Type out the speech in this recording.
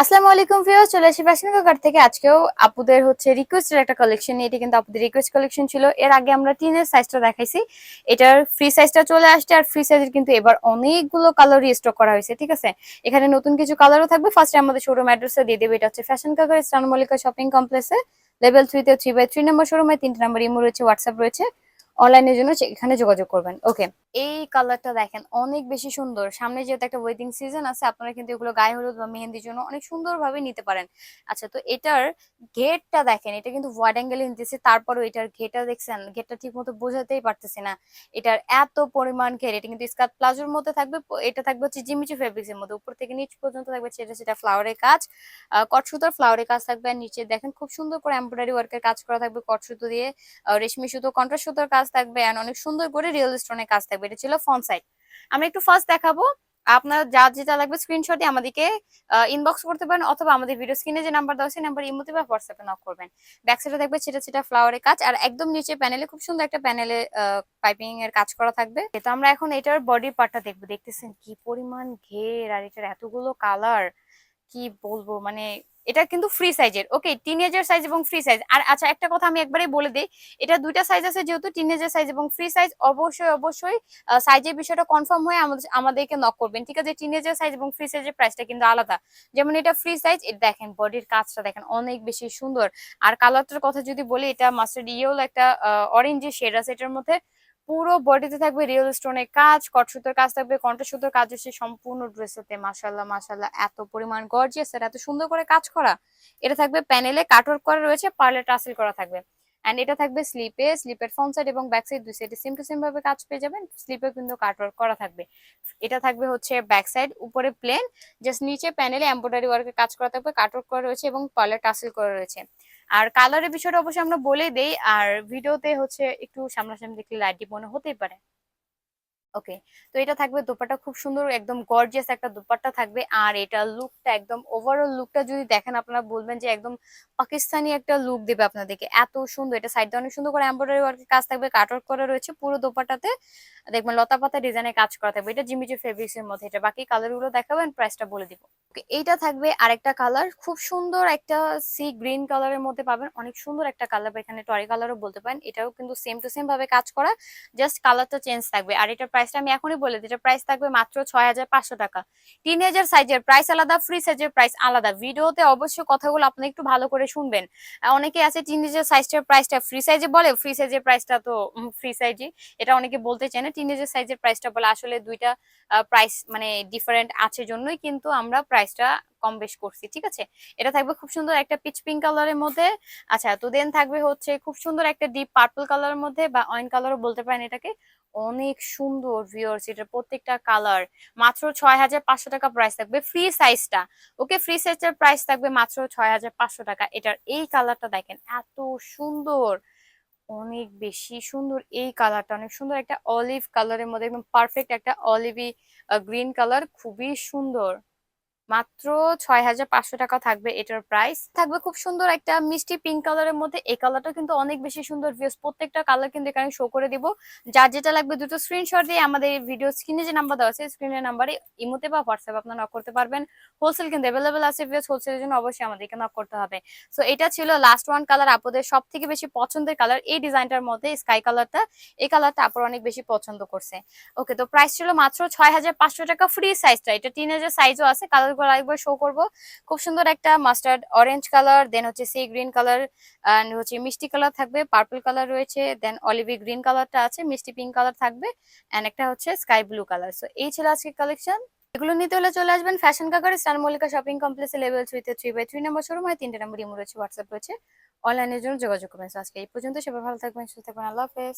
আসসালামু আলাইকুম ভিউয়ার্স, চলে আসি ফ্যাশন কাকার থেকে। আজকেও আপুদের হচ্ছে রিকোয়েস্টের একটা কালেকশন এটা কিন্তু আপুদের রিকোয়েস্ট কালেকশন ছিল। এর আগে আমরা টিনের সাইজটা দেখাইছি। এটার ফ্রি সাইজটা চলে আসছে আর ফ্রি সাইজের কিন্তু এবার অনেকগুলো কালার স্টক করা হয়েছে, ঠিক আছে? এখানে নতুন কিছু কালারও থাকবে। ফার্স্টে আমাদের শোরুম অ্যাড্রেসে দিয়ে দেবে। এটা হচ্ছে fashion Kakar eastern Mallika shopping কমপ্লেক্সে লেভেল থ্রিতে থ্রি বাই থ্রি নম্বর শোরুমে তিনটে নাম্বার ইমো রয়েছে হোয়াটসঅ্যাপ রয়েছে। অনলাইনের জন্য এখানে যোগাযোগ করবেন। ওকে এই কালারটা দেখেন অনেক বেশি সুন্দর। সামনে যেহেতু একটা ওয়েডিং সিজন আছে আপনারা কিন্তু এগুলো গায়ে হলুদ বা মেহেন্দির জন্য অনেক সুন্দরভাবে নিতে পারেন। আচ্ছা তো এটার ঘেরটা দেখেন এটা কিন্তু ওয়াইড অ্যাঙ্গেলে নিতেছে তারপরেও এটার ঘেরটা দেখছেন ঘেরটা ঠিক মতো বোঝাতেই পারতেছি না। এটার এত পরিমাণ ঘের এটা কিন্তু স্কার্ট প্লাজোর মধ্যে থাকবে এটা থাকবে হচ্ছে জিমিচু ফেব্রিক্স এর মধ্যে। উপর থেকে নিচ পর্যন্ত থাকবে সেটা সেটা ফ্লাওয়ারের কাজ। আহ, কট সুতোর ফ্লাওয়ারের কাজ থাকবে আর নিচে দেখেন খুব সুন্দর করে এমব্রয়ডারি ওয়ার্কের কাজ করা থাকবে কট সুতো দিয়ে রেশমি সুতো কন্ট্রাস্ট সুতোর কাজ থাকবে আর অনেক সুন্দর করে রিয়েল স্টোনের কাজ থাকবে। এটা ছিল ফ্রন্ট সাইড আমরা একটু ফার্স্ট দেখাবো। আপনার যা যেটা লাগবে স্ক্রিনশট আমাদেরকে ইনবক্স করতে পারেন অথবা আমাদের ভিডিও স্ক্রিনে যে নাম্বার দেওয়া সেই নাম্বার ইমোতে বা হোয়াটসঅ্যাপে নক করবেন। ব্যাক সাইডে থাকবে সেটা সেটা ফ্লাওয়ারের কাজ, আর একদম নিচে প্যানেলে খুব সুন্দর একটা প্যানেলে পাইপিং এর কাজ করা থাকবে। তো আমরা এখন এটার বডি পার্টটা দেখব। দেখতেছেন কি পরিমাণ ঘের, আর এটার এতগুলো কালার কি বলব? মানে এটা কিন্তু ফ্রি সাইজের ওকে টিনেজার সাইজ এবং ফ্রি সাইজ আর আচ্ছা একটা কথা আমি একবারেই বলে দিই, এটা দুইটা সাইজ আছে যেহেতু টিনেজার সাইজ এবং ফ্রি সাইজ অবশ্যই অবশ্যই সাইজের বিষয়টা কনফার্ম হয়ে আমাদের, আমাদেরকে নক করবেন। ঠিক আছে টিনেজার সাইজ এবং ফ্রি সাইজের প্রাইসটা কিন্তু আলাদা। যেমন এটা ফ্রি সাইজ এটা দেখেন বডির কাজটা দেখেন, অনেক বেশি সুন্দর। আর কালারটার কথা যদি বলি, এটা মাস্টার্ড ইয়েলো একটা অরেঞ্জের শেড আছে এটার মধ্যে। পুরো বডিতে থাকবে রিয়েল স্টোনের কাজ কট সুতোর কাজ থাকবে কন্টা সুতোর কাজ হচ্ছে সম্পূর্ণ ড্রেসেতে মাশাল্লাহ মাশাল্লাহ এত পরিমাণ গর্জিয়াস এত সুন্দর করে কাজ করা। এটা থাকবে প্যানেলে কাটওয়ার্ক করা রয়েছে পার্লে টাসেল করা থাকবে। এন্ড এটা থাকবে স্লিপে স্লিপের ফ্রন্ট সাইড এবং ব্যাক সাইড দুই সাইডে সেম টু সেম ভাবে কাজ পেয়ে যাবেন স্লিপে কিন্তু কাটওয়ার্ক করা থাকবে। এটা থাকবে হচ্ছে ব্যাক সাইড উপরে প্লেন জাস্ট নিচে প্যানেলে এমব্রয়ডারি ওয়ার্কের কাজ করা থাকবে কাটওয়ার্ক করা রয়েছে এবং পার্লে টাসেল করা রয়েছে। আর কালারের বিষয়টা অবশ্যই আমরা বলে দেই, আর ভিডিওতে হচ্ছে একটু সামনাসামনি দেখলে লাইট মনে হতেই পারে। ওকে, তো এটা থাকবে দোপাট্টা খুব সুন্দর, একদম গর্জিয়াস একটা দোপাট্টা থাকবে। আর এটা লুকটা একদম ওভারঅল লুকটা যদি দেখেন, আপনারা বলবেন যে একদম পাকিস্তানি একটা লুক দেবে আপনাদেরকে। এত সুন্দর, এটা সাইডে অনেক সুন্দর করে এমব্রয়ডারি ওয়ার্কের কাজ থাকবে কাটওয়ার্ক করা রয়েছে পুরো দোপাট্টাতে। দেখবেন লতা পাতা ডিজাইনের কাজ করা থাকবে, এটা জিমিজু ফেব্রিক্স এর মধ্যে। এটা বাকি কালারগুলো দেখাবেন প্রাইসটা বলে দিব। এইটা থাকবে আরেকটা কালার খুব সুন্দর একটা সি গ্রিন কালারের মধ্যে পাবেন। অনেক সুন্দর একটা কালার এখানে টরি কালারও বলতে পারেন। এটাও কিন্তু সেম টু সেম ভাবে কাজ করা জাস্ট কালারটা চেঞ্জ থাকবে। আর এটার প্রাইসটা আমি এখনই বলে দিই প্রাইস থাকবে মাত্র ছয় হাজার পাঁচশো টাকা। তিন হাজার সাইজের প্রাইস আলাদা ফ্রি সাইজের প্রাইস আলাদা। ভিডিওতে অবশ্যই কথাগুলো আপনি একটু ভালো করে শুনবেন। অনেকে আছে তিন হাজার সাইজটার প্রাইসটা ফ্রি সাইজে বলে ফ্রি সাইজের প্রাইসটা তো ফ্রি সাইজই এটা অনেকে বলতে চায় না সাইজের প্রাইসটা বলে আসলে দুইটা প্রাইস মানে ডিফারেন্ট আছে জন্যই কিন্তু আমরা প্রাইসটা কম বেশ করছি, ঠিক আছে? এটা থাকবে খুব সুন্দর একটা পিচ পিঙ্ক কালারের মধ্যে। আচ্ছা তো দেন থাকবে হচ্ছে খুব সুন্দর একটা ডিপ পার্পল কালারের মধ্যে বা অয়েন কালারও বলতে পারেন এটাকে। অনেক সুন্দর ভিউয়ার্স এটার প্রত্যেকটা কালার মাত্র ছয় হাজার পাঁচশো টাকা প্রাইস থাকবে ফ্রি সাইজটা ওকে ফ্রি সাইজের প্রাইস থাকবে মাত্র ছয় হাজার পাঁচশো টাকা। এটার এই কালারটা দেখেন, এত সুন্দর। অনেক বেশি সুন্দর এই কালারটা অনেক সুন্দর একটা অলিভ কালারের মধ্যে, একদম পারফেক্ট একটা অলিভি গ্রিন কালার খুবই সুন্দর। মাত্র ছয় হাজার পাঁচশো টাকা থাকবে এটার প্রাইস থাকবে খুব সুন্দর একটা মিষ্টি পিঙ্ক কালারের মধ্যে। এই কালারটা কিন্তু অনেক বেশি সুন্দর ভিউস প্রত্যেকটা কালার কিন্তু এখানে শো করে দিব। যার যেটা লাগবে দুটো স্ক্রিনশট দিয়ে আমাদের ভিডিও স্ক্রিনে যে নাম্বার দেওয়া আছে স্ক্রিনের নাম্বারে ইমোতে বা হোয়াটসঅ্যাপ আপনারা নক করতে পারবেন। হোলসেল কিন্তু অ্যাভেলেবেল আছে ভিউস হোলসেলের জন্য অবশ্যই আমাদেরকে নক করতে হবে। সো এটা ছিল লাস্ট ওয়ান কালার আপনাদের সব থেকে বেশি পছন্দের কালার এই ডিজাইনটার মধ্যে স্কাই কালারটা এই কালারটা আপনারা অনেক বেশি পছন্দ করছে। ওকে তো প্রাইস ছিল মাত্র ছয় হাজার পাঁচশো টাকা। ফ্রি সাইজটা এটা তিন হাজার সাইজও আছে। কালার গুলো একবার শো করব। খুব সুন্দর একটা মাস্টার্ড অরেঞ্জ কালার দেন হচ্ছে সি গ্রিন কালার অ্যান্ড হচ্ছে মিষ্টি কালার থাকবে পার্পল কালার রয়েছে দেন অলিভি গ্রিন কালারটা আছে, মিষ্টি পিঙ্ক কালার থাকবে অ্যান্ড একটা হচ্ছে স্কাই ব্লু কালার সো এই ছিল আজকে কালেকশন এগুলো নিতে হলে চলে আসবেন fashion Kakar star Mallika shopping কমপ্লেক্সে লেভেল থ্রিতে three by three number showroom হয় তিনটে নম্বর ইমো রয়েছে হোয়াটসঅ্যাপ রয়েছে। অনলাইনের জন্য যোগাযোগ করবেন। আজকে এই পর্যন্ত, সবাই ভালো থাকবেন, সুস্থ থাকবেন, আল্লাহ হাফেজ।